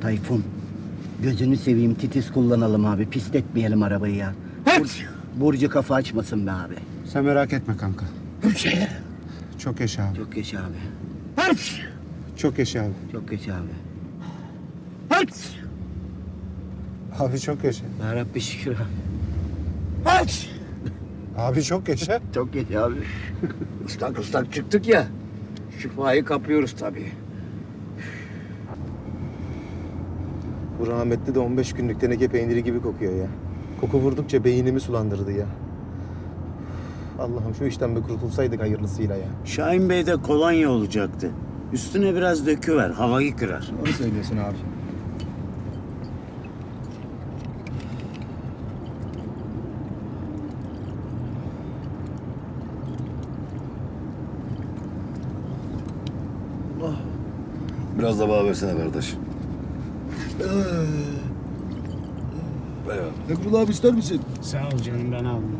Tayfun. Gözünü seveyim titiz kullanalım abi. Pisletmeyelim arabayı ya. Hepsi. Burcu kafa açmasın be abi. Sen merak etme kanka. Çok yaşa abi. Çok geç abi. Çok yaşa abi. Çok geç abi. Abi çok yaşa. Ya Rabbi şükür abi. Abi çok yaşa. Çok geç abi. Islak ıslak çıktık ya. Şifayı kapıyoruz tabii. Bu rahmetli de 15 günlük teneke peyniri gibi kokuyor ya. Koku vurdukça beynimi sulandırdı ya. Allah'ım şu işten bir kurtulsaydık hayırlısıyla ya. Şahin Bey'de kolonya olacaktı. Üstüne biraz döküver, havayı kırar. Onu söylüyorsun abi. Biraz da bana versene kardeş. Eyvallah. Emrullah abi ister misin? Sağ ol canım ben aldım.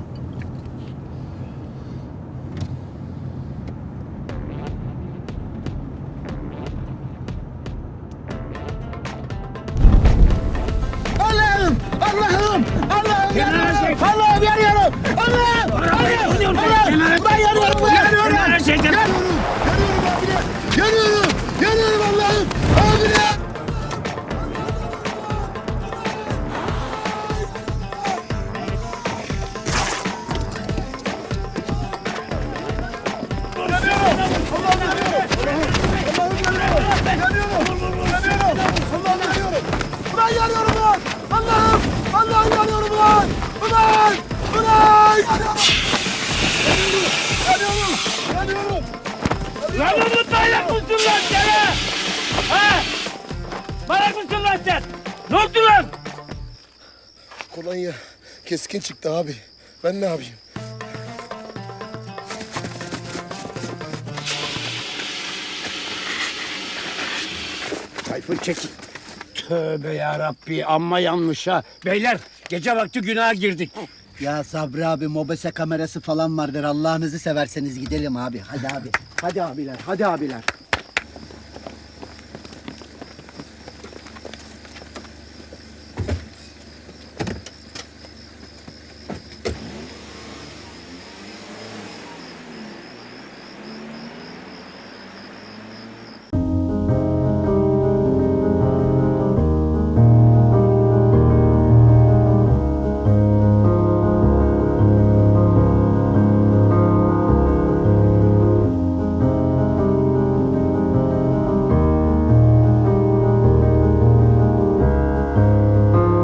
Allah'ım! Allah'ım! Allah'ım yanıyorum! Allah'ım yanıyorum! Allah'ım! Allah'ım! Allah'ım! Ben yanıyorum! Ben yanıyorum! Lan Umut manyak mısın lan sen ha? Ha? Manyak mısın lan sen? Ne oldu lan? Kolonya keskin çıktı abi. Ben ne yapayım? Tayfun çekil. Tövbe ya Rabbi amma yanmış ha. Beyler gece vakti günaha girdik. Ya Sabri abi mobese kamerası falan vardır. Allah'ınızı severseniz gidelim abi. Hadi abi. Hadi abiler. Hadi abiler.